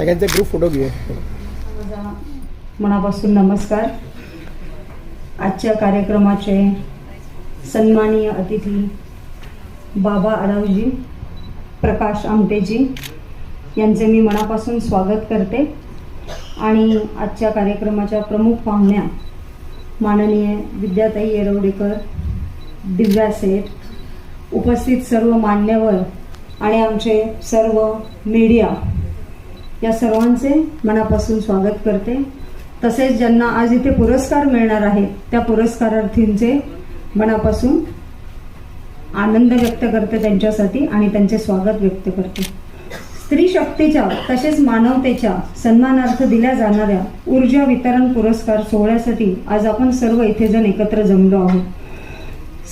सगळ्यांचे group photo घेऊया. मनापासून नमस्कार. आजच्या कार्यक्रमाचे सन्माननीय अतिथी बाबा आडावजी प्रकाश आमटेजी यांचे मी मनापासून स्वागत करते. आणि आजच्या कार्यक्रमाच्या प्रमुख पाहुण्या माननीय विद्याताई येरवडेकर दिव्या सेठ उपस्थित सर्व मान्यवर आणि आमचे सर्व मीडिया या सर्वांचे मनापासून स्वागत करते. तसेच ज्यांना आज इथे पुरस्कार मिळणार आहेत त्या पुरस्कारार्थींचे मनापासून आनंद व्यक्त करते त्यांच्यासाठी आणि त्यांचे स्वागत व्यक्त करते. स्त्री शक्तीच्या तसेच मानवतेच्या सन्मानार्थ दिल्या जाणाऱ्या ऊर्जा वितरण पुरस्कार सोहळ्यासाठी आज आपण सर्व इथे जण एकत्र जमलो आहोत.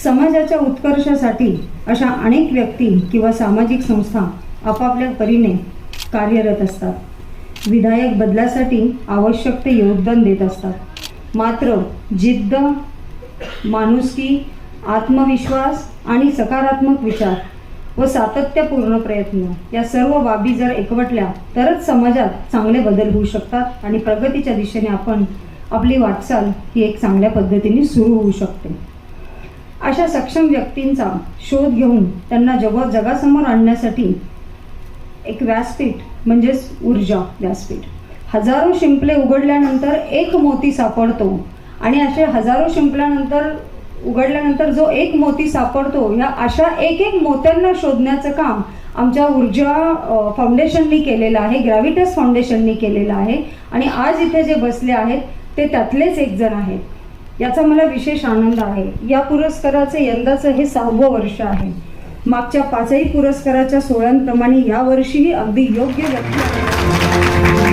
समाजाच्या उत्कर्षासाठी अशा अनेक व्यक्ती किंवा सामाजिक संस्था आपापल्या परीने कार्यरत असतात. विधायक बदलासाठी आवश्यक ते योगदान देत असतात. मात्र जिद्द माणुसकी आत्मविश्वास आणि सकारात्मक विचार व सातत्यपूर्ण प्रयत्न या सर्व बाबी जर एकवटल्या तरच समाजात चांगले बदल होऊ शकतात आणि प्रगतीच्या दिशेने आपण आपली वाटचाल ही एक चांगल्या पद्धतीने सुरू होऊ शकते. अशा सक्षम व्यक्तींचा शोध घेऊन त्यांना जग जगासमोर आणण्यासाठी एक व्यासपीठ म्हणजेच ऊर्जा व्यासपीठ हजारो शिंपले उघडल्यानंतर एक मोती सापडतो आणि असे हजारो शिंपल्यानंतर उघडल्यानंतर जो एक मोती सापडतो ह्या अशा एक एक मोत्यांना शोधण्याचं काम आमच्या ऊर्जा फाउंडेशननी केलेलं आहे ग्रॅव्हिटस फाउंडेशननी केलेलं आहे. आणि आज इथे जे बसले आहेत ते त्यातलेच एक जण आहेत. याचा मला विशेष आनंद आहे. या पुरस्काराचं यंदाचं हे सहावं वर्ष आहे. मागच्या पाचही पुरस्काराच्या सोहळ्यांप्रमाणे यावर्षीही अगदी योग्य व्यक्ती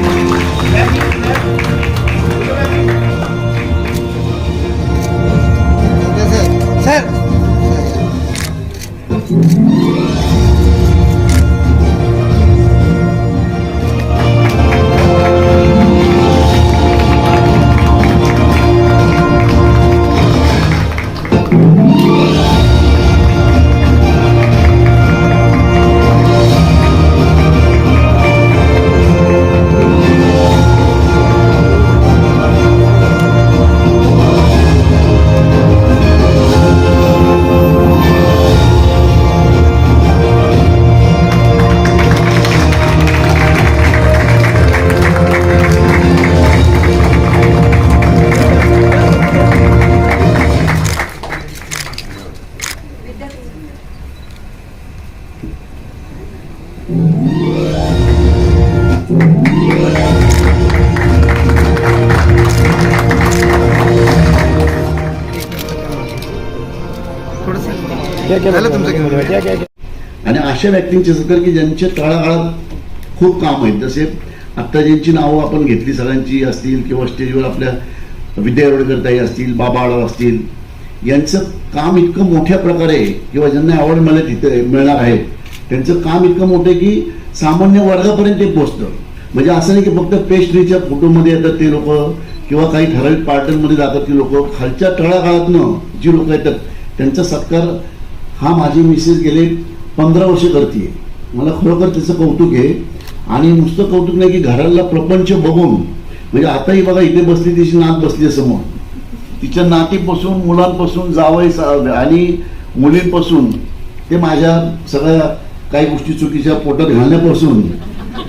आणि अशा व्यक्तींचे सत्कार की ज्यांच्या तळागाळात खूप काम आहेत. जसे आत्ता ज्यांची नावं आपण घेतली सगळ्यांची असतील किंवा स्टेजवर आपल्या विद्या ताई असतील बाबा आळव असतील यांचं काम इतकं मोठ्या प्रकारे किंवा ज्यांना आवड मिळत इथे मिळणार आहे त्यांचं काम इतकं मोठं आहे की सामान्य वर्गापर्यंत ते पोचतं म्हणजे असं नाही की फक्त पेस्ट्रीच्या फोटोमध्ये येतात ते लोक किंवा काही ठराविक पार्टनमध्ये जातात ती लोक. खालच्या तळागाळातनं जी लोक येतात त्यांचा सत्कार हा माझी मिसेस गेले पंधरा वर्ष करते मला खरोखर त्याचं कौतुक आहे. आणि नुसतं कौतुक नाही की घराला प्रपंच बघून म्हणजे आताही बघा इथे बसली तिची नात बसली आहे समोर. तिच्या नातीपासून मुलांपासून जावई आणि मुलींपासून ते माझ्या सगळ्या काही गोष्टी चुकीच्या पोटात घालण्यापासून.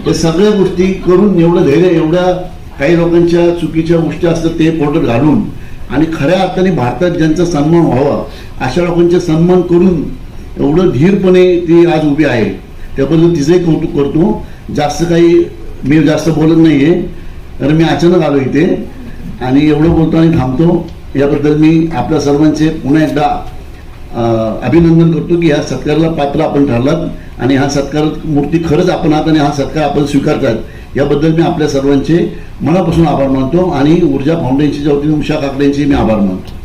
या सगळ्या गोष्टी करून एवढं धैर्य एवढ्या काही लोकांच्या चुकीच्या गोष्टी असतात ते पोटात घालून. आणि खऱ्या अर्थाने भारतात ज्यांचा सन्मान व्हावा अशा लोकांचा सन्मान करून एवढं धीरपणे ती आज उभी आहे त्याबद्दल तिचंही कौतुक करतो. जास्त काही मी जास्त बोलत नाहीये. कारण मी अचानक आलो इथे आणि एवढं बोलतो आणि थांबतो. याबद्दल मी आपल्या सर्वांचे पुन्हा एकदा अभिनंदन करतो की ह्या सत्काराला पात्र आपण ठरलात आणि हा सत्कार मूर्ती खरंच आपण आहात आणि हा सत्कार आपण स्वीकारतात याबद्दल मी आपल्या सर्वांचे मनापासून आभार मानतो आणि ऊर्जा फाउंडेशनच्या वतीने उषा काकड्यांचे मी आभार मानतो.